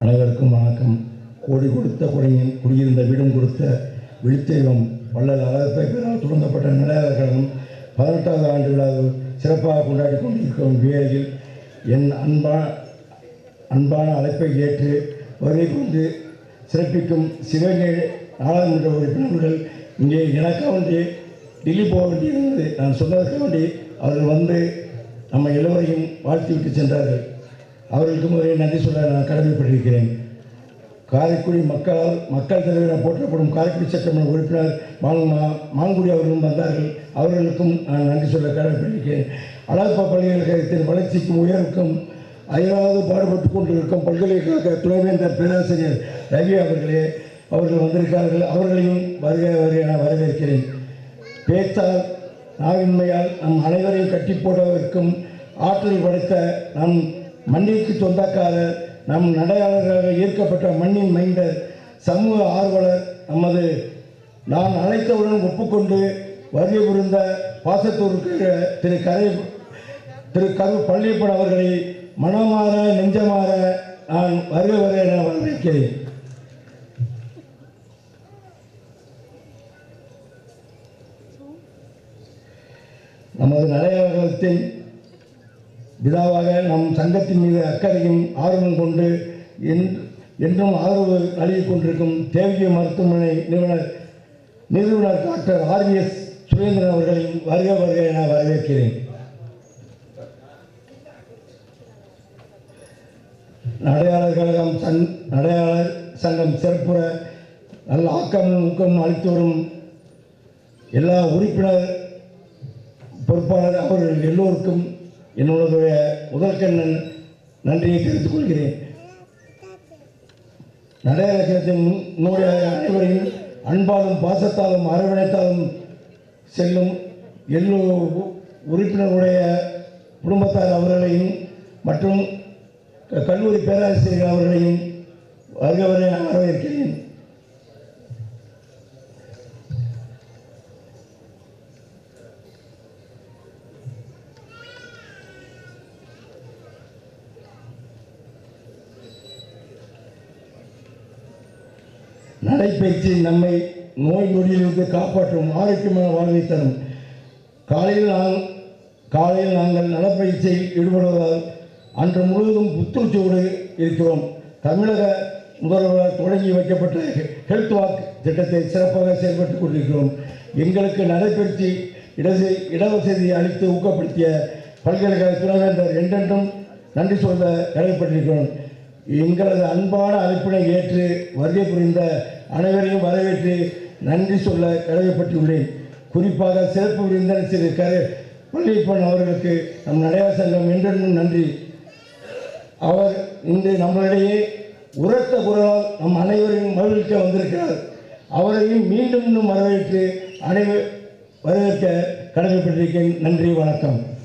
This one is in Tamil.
அனைவருக்கும் வணக்கம். கோடி கொடுத்த கொடையின் குடியிருந்த வீடும் கொடுத்த விழித்தெய்வம் வள்ளல் அழகப்பை பெறால் தொடங்கப்பட்ட நடையாளர் கழகம் பதினெட்டாவது ஆண்டு விழாவை சிறப்பாக கொண்டாடி கொண்டிருக்கும் வேளையில் என் அன்பா அன்பான அழைப்பை ஏற்று வருகை கொண்டு சிறப்பிக்கும் சிவகங்கை நாடாளுமன்ற உறுப்பினர்கள் இங்கே எனக்காக வேண்டி டெல்லி போக வேண்டியிருந்தது. நான் சொன்னதற்கு வேண்டி அவர்கள் வந்து நம்ம எல்லோரையும் வாழ்த்தி விட்டு சென்றார்கள். அவர்களுக்கும் ஒரே நன்றி சொல்ல நான் கடமைப்பட்டிருக்கிறேன். காரைக்குடி மக்களால் மக்கள் தலைவராக போற்றப்படும் காரைக்குடி சட்டமன்ற உறுப்பினர் மாங்கு மாங்குடி அவர்களும் வந்தார்கள். அவர்களுக்கும் நான் நன்றி சொல்ல கடமைப்பட்டிருக்கிறேன். அழகப்பா பல்கலைக்கழகத்தின் வளர்ச்சிக்கும் உயர்வுக்கும் அயராது பாடுபட்டு கொண்டிருக்கும் பல்கலைக்கழக துணைவேந்தர் பேராசிரியர் ரவி அவர்களே அவர்கள் வந்திருக்கிறார்கள். அவர்களையும் வருக வருக நான் வரவேற்கிறேன். பேச்சால் நாவின்மையால் நம் அனைவரையும் கட்டி போடவிருக்கும் ஆற்றல் படைத்த நம் மண்ணிற்கு சொந்தக்காரர் நம் நடையாளர்களாக ஈர்க்கப்பட்ட மண்ணின் மைந்தர் சமூக ஆர்வலர் நமது நான் அழைத்தவுடன் ஒப்புக்கொண்டு வருகை புரிந்த பாசத்தூருக்கு திரு கரை திரு கரு பள்ளியப்பன் அவர்களை மனமாற நெஞ்சமாற நான் வருகை வர என வரவேற்கிறேன். நமது நடையாளத்தின் விதாவாக நம் சங்கத்தின் மீது அக்கறையும் ஆர்வம் கொண்டு என்- என்றும் ஆதரவு நல்கிக் கொண்டிருக்கும் தேவிய மருத்துவமனை நிறுவனர் நிறுவனர் டாக்டர் ஆர்விஎஸ் சுரேந்திரன் அவர்களையும் வருக வருக என வரவேற்கிறேன். நடையாளர் கழகம் சன் நடையாளர் சங்கம் சிறப்புற நல்ல ஆக்கமும் ஊக்கமும் அளித்து வரும் எல்லா உறுப்பினர் பொறுப்பாளர் அவர்கள் எல்லோருக்கும் என்னுடைய முதற்கண்ணன் நன்றியை தெரிவித்துக் கொள்கிறேன். நடையரங்கத்தின் நூடைய அனைவரையும் அன்பாலும் பாசத்தாலும் அரவணைத்தாலும் செல்லும் எல்லோ உறுப்பினருடைய குடும்பத்தார் அவர்களையும் மற்றும் க- கல்லூரி பேராசிரியர் அவர்களையும் வருகவரை வரவேற்கிறேன். நடைபயிற்சி நம்மை நோய் நொடியிலிருந்து காப்பாற்றும் ஆரோக்கியமான வாழ்வை தரும். காலையில் நான் காலையில் நாங்கள் நடைப்பயிற்சியில் ஈடுபடுவதால் அன்று முழுவதும் புத்துணர்ச்சியோடு இருக்கிறோம். தமிழக முதல்வரால் தொடங்கி வைக்கப்பட்ட ஹெல்த் வாக் திட்டத்தை சிறப்பாக செயல்பட்டுக் கொண்டிருக்கிறோம். எங்களுக்கு நடைபயிற்சி இடது இடவசதி அளித்து ஊக்கப்படுத்திய பல்கலைக்கழக துணைவேந்தர் என்றென்றும் நன்றி சொல்ல கடமைப்பட்டிருக்கிறோம் எங்களது அன்பான அழைப்பினை ஏற்று வருகை புரிந்த அனைவரையும் வரவேற்று நன்றி சொல்ல கடமைப்பட்டுள்ளேன் குறிப்பாக சிறப்பு விருந்தினர் சிறு கரு பள்ளியப்பன் அவர்களுக்கு நம் நடையா சங்கம் என்றென்றும் நன்றி. அவர் இன்று நம்மளிடையே உரத்த குரலால் நம் அனைவரையும் மகிழ்ச்சி வந்திருக்கிறார். அவரையும் மீண்டும் இன்னும் வரவேற்று அனைவர் வரவேற்க கடமைப்பட்டிருக்கேன். நன்றி வணக்கம்.